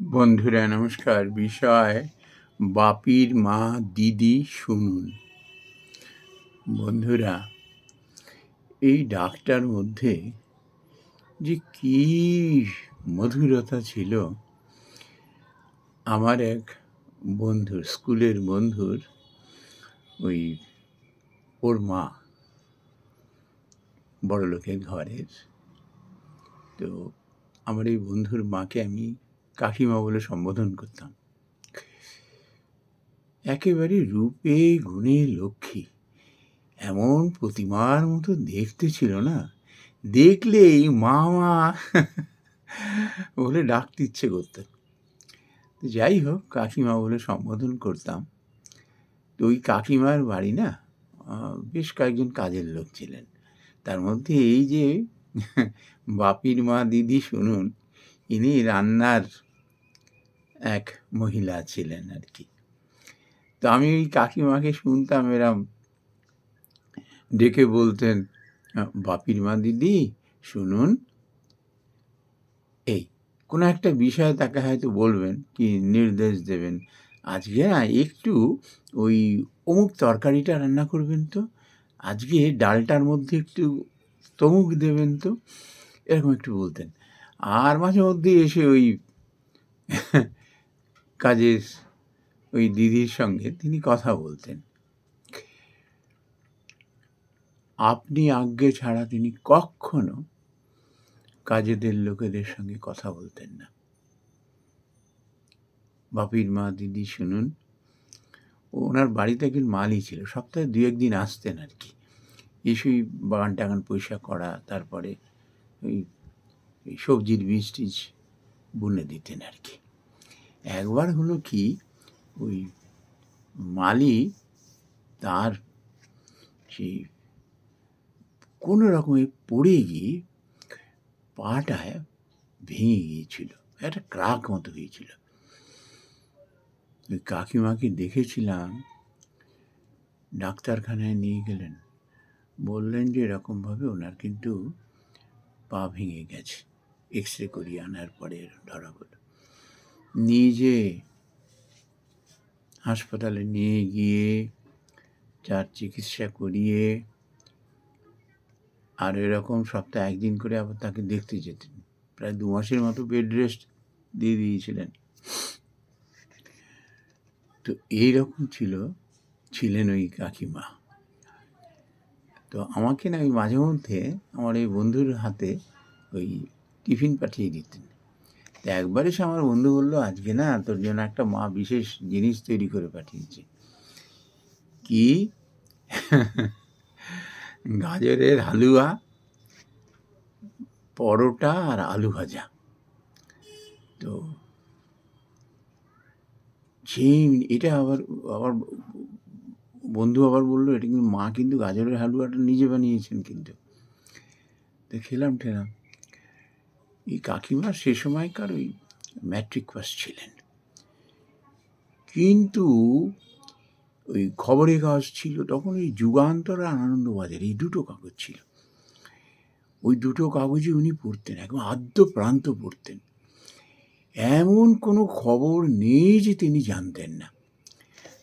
বন্ধুরা, নমস্কার। বিষয়, বাপির মা, দিদি শুনুন। বন্ধুরা, এই ডাকটার মধ্যে যে কি মধুরতা ছিল, আমার এক বন্ধুর, স্কুলের বন্ধুর, ওই ওর মা বড় লোকের ঘরের। তো আমার এই বন্ধুর মাকে আমি কাকিমা বলে সম্বোধন করতাম। একেবারে রূপে গুণে লক্ষ্মী, এমন প্রতিমার মতো দেখতে ছিল না। দেখলেই মা মা বলে ডাকতে ইচ্ছে করতো তো যাই হোক, কাকিমা বলে সম্বোধন করতাম। তো ওই কাকিমার বাড়ি না বেশ কয়েকজন কাজের লোক ছিলেন। তার মধ্যে এই যে বাপির মা দিদি শুনুন, ইনি রান্নার এক মহিলা ছিলেন আর কি। তো আমি ওই কাকিমাকে শুনতাম, এরম ডেকে বলতেন, বাপির মা দিদি, শুনুন। এই, কোনো একটা বিষয়ে তাকে হয়তো বলবেন, কি নির্দেশ দেবেন। আজকে না একটু ওই অমুক তরকারিটা রান্না করবেন তো, আজকে ডালটার মধ্যে একটু তমুক দেবেন তো, এরকম একটু বলতেন। আর মাঝে মধ্যে এসে ওই কাজের ওই দিদির সঙ্গে তিনি কথা বলতেন। আপনি আজ্ঞে ছাড়া তিনি কখনো কাজেদের লোকেদের সঙ্গে কথা বলতেন না। বাপির মা, দিদি শুনুন, ওনার বাড়িতে একজন মালি ছিল, সপ্তাহে দু একদিন আসতেন আর কি। এসেই বাগান টাগান পয়সা করা, তারপরে ওই ওই সবজির বীজ টিজ বুনে দিতেন আর কি। একবার হলো কি, ওই মালি তার সেই কোনো রকমে পড়ে গিয়ে পাটায় ভেঙে গিয়েছিল, একটা ক্রাক মতো হয়েছিল। ওই কাকিমাকে দেখেছিলাম, ডাক্তারখানায় নিয়ে গেলেন। বললেন যে এরকমভাবে ওনার কিন্তু পা ভেঙে গেছে এক্স রে করিয়ে আনার পরে ধরা হলো। নিজে হাসপাতালে নিয়ে গিয়ে যার চিকিৎসা করিয়ে আর এরকম সপ্তাহে একদিন করে আবার তাকে দেখতে যেতেন। প্রায় দু মাসের মতো বেড রেস্ট দিয়ে দিয়েছিলেন। তো এইরকম ছিল, ছিলেন ওই কাকিমা। তো আমাকে না ওই মাঝে মধ্যে আমার এই বন্ধুর হাতে ওই টিফিন পাঠিয়ে দিতেন। তো একবার এসে আমার বন্ধু বলল, আজকে না তোর জন্য একটা মা বিশেষ জিনিস তৈরি করে পাঠিয়েছে। কি? গাজরের হালুয়া, পরোটা আর আলু ভাজা। তো সেই এটা আবার আবার বন্ধু আবার বলল, এটা কিন্তু মা কিন্তু গাজরের হালুয়াটা নিজে বানিয়েছেন কিন্তু। তো খেলাম, ঠেলাম। এই কাকিমা সে সময়কার ওই ম্যাট্রিক পাস ছিলেন। কিন্তু ওই খবরের কাগজ ছিল, তখন ওই যুগান্তর আর আনন্দবাজার, এই দুটো কাগজ ছিল। ওই দুটো কাগজে উনি পড়তেন, একদম আদ্য প্রান্ত পড়তেন। এমন কোনো খবর নেই যে তিনি জানতেন না।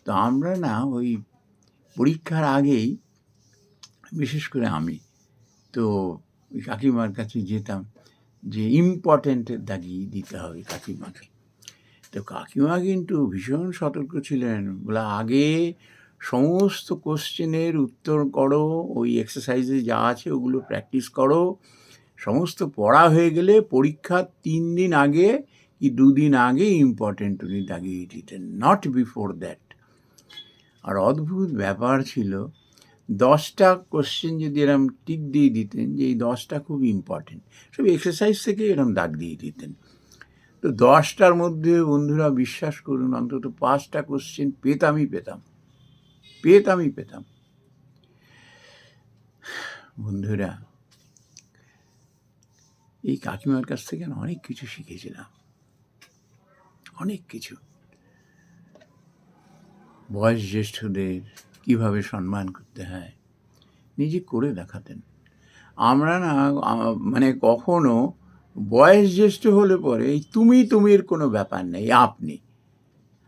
তো আমরা না ওই পরীক্ষার আগেই, বিশেষ করে আমি, তো ওই কাকিমার কাছে যেতাম। যে ইম্পর্ট্যান্ট দাগিয়ে দিতে হবে কাকিমাকে। তো কাকিমা কিন্তু ভীষণ সতর্ক ছিলেন। বলে, আগে সমস্ত কোশ্চেনের উত্তর করো, ওই এক্সারসাইজে যা আছে ওগুলো প্র্যাকটিস করো। সমস্ত পড়া হয়ে গেলে পরীক্ষার তিন দিন আগে কি দুদিন আগে ইম্পর্টেন্ট উনি দাগিয়ে দিতেন। নট বিফোর দ্যাট আর অদ্ভুত ব্যাপার ছিল দশটা কোশ্চেন যদি এরম টিক দিয়ে দিতেন যে এই দশটা খুব ইম্পর্টেন্ট সব এক্সারসাইজ থেকে এরম দাগ দিয়ে দিতেন। তো দশটার মধ্যে বন্ধুরা বিশ্বাস করুন, অন্তত পাঁচটা কোশ্চেন পেতামই পেতাম পেতামই পেতাম। বন্ধুরা, এই কাকিমার কাছ থেকে আমি অনেক কিছু শিখেছিলাম, অনেক কিছু। বয়স জ্যেষ্ঠদের কীভাবে সম্মান করতে হয়? নিজে করে দেখাতেন। আমরা না মানে কখনো বয়স জ্যেষ্ঠ হলে পরে এই তুমি, তুমির কোনো ব্যাপার নেই, আপনি।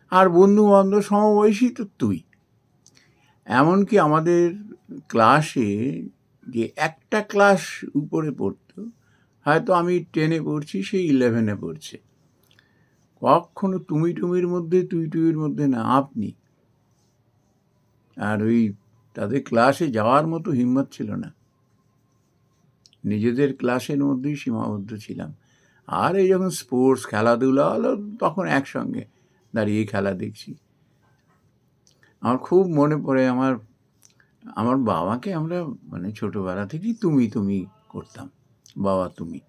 আর বন্ধু বান্ধব সমবয়সী তো তুই। এমনকি আমাদের ক্লাসে যে একটা ক্লাস উপরে পড়তো, হয়তো আমি টেনে পড়ছি, সে ইলেভেনে পড়ছে। কখনো তুমি টুমির মধ্যে তুই টুইর মধ্যে না, আপনি। আর ওই তাদের ক্লাসে যাওয়ার মতো হিম্মত ছিল না। নিজেদের ক্লাসের মধ্যেই সীমাবদ্ধ ছিলাম। আর এই যখন স্পোর্টস খেলাধুলা, হলো তখন একসঙ্গে দাঁড়িয়ে খেলা দেখছি। আমার খুব মনে পড়ে আমার আমার বাবাকে আমরা মানে ছোটোবেলা থেকেই তুমি তুমি করতাম, বাবা তুমি।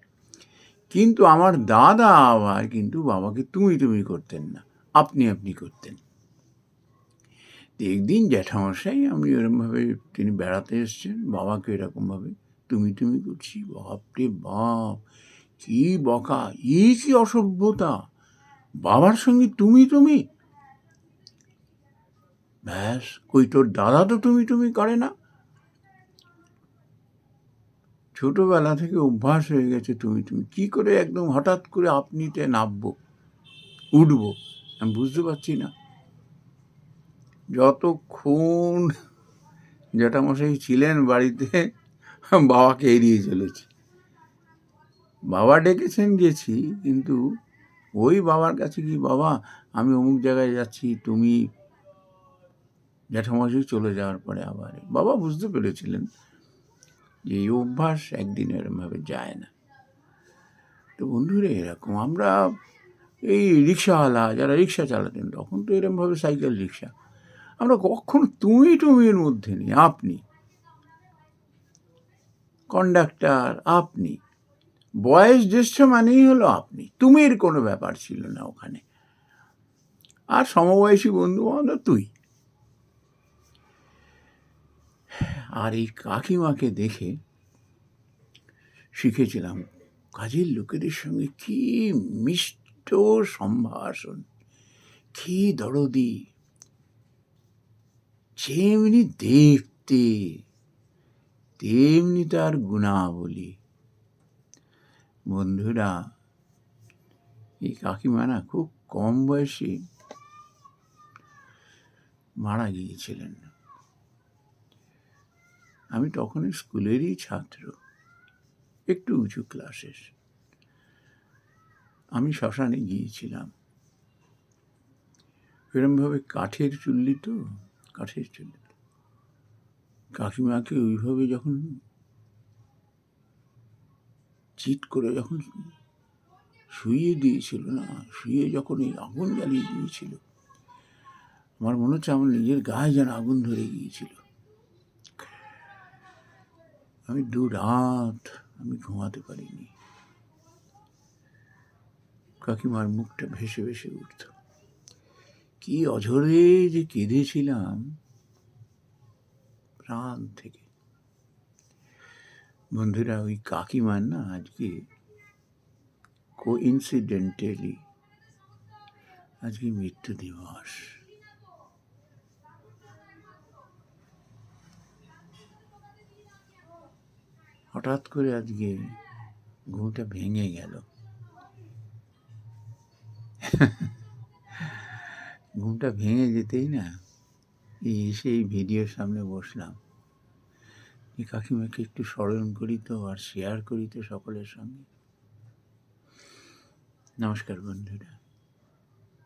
কিন্তু আমার দাদা আবার কিন্তু বাবাকে তুমি তুমি করতেন না, আপনি আপনি করতেন। একদিন জ্যাঠামশাই, আমি এরকমভাবে তিনি বেড়াতে এসছেন, বাবাকে এরকমভাবে তুমি তুমি করছি, বাপরে বাপ, কি বকা এই কি অসভ্যতা, বাবার সঙ্গে তুমি তুমি ব্যাস, কই তোর দাদা তো তুমি তুমি করে না। ছোটবেলা থেকে অভ্যাস হয়ে গেছে তুমি তুমি কি করে একদম হঠাৎ করে আপনিতে নামবো উঠবো, আমি বুঝতে পারছি না। যতক্ষণ জ্যাঠামশাই ছিলেন বাড়িতে, বাবাকে এড়িয়ে চলেছি। বাবা ডেকেছেন গেছি, কিন্তু ওই বাবার কাছে কি, বাবা, আমি অমুক জায়গায় যাচ্ছি, তুমি জ্যাঠামশাই চলে যাওয়ার পরে আবার বাবা বুঝতে পেরেছিলেন যে এই অভ্যাস একদিন এরমভাবে যায় না। তো বন্ধুরা, এরকম আমরা এই রিক্সাওয়ালা, যারা রিক্সা চালাতেন, তখন তো এরমভাবে সাইকেল, রিক্সা আমরা কখনো তুমি টুমির মধ্যে নেই, আপনি। কন্ডাক্টর, আপনি। বয়স জ্যেষ্ঠ মানেই হলো আপনি। তুমির কোনো ব্যাপার ছিল না ওখানে। আর সমবয়সী বন্ধু বান্ধব তুই। আর এই কাকিমাকে দেখে শিখেছিলাম কাজের লোকেদের সঙ্গে কি মিষ্ট সম্ভাষণ, কি দরদি যেমনি দেখতে, তেমনি তার গুণাবলী। বন্ধুরা, এই কাকিমা না খুব কম বয়সে মারা গিয়েছিলেন। আমি তখন স্কুলেরই ছাত্র, একটু উঁচু ক্লাসের। আমি শ্মশানে গিয়েছিলাম। এরমভাবে কাঠের চুল্লি তো? কাঠের চুল্লি কাকিমাকে ওইভাবে যখন চিট করে যখন শুয়ে দিয়েছিল না শুয়ে যখন এই আগুন জ্বালিয়ে দিয়েছিল, আমার মনে হচ্ছে আমার নিজের গায়ে যেন আগুন ধরে গিয়েছিল। আমি দু রাত আমি ঘুমাতে পারিনি। কাকিমার মুখটা ভেসে ভেসে উঠত। কি অঝরে যে কেঁদেছিলাম প্রাণ থেকে। বন্ধুরা, ওই কাকিমার না আজকে কো ইনসিডেন্টালি আজকে মৃত্যু দিবস। হঠাৎ করে আজকে ঘুমটা ভেঙে গেল। ঘুমটা ভেঙে যেতেই না? এই এসে এই ভিডিওর সামনে বসলাম। এই কাকিমাকে একটু স্মরণ করি তো, আর শেয়ার করি তো সকলের সঙ্গে। নমস্কার বন্ধুরা।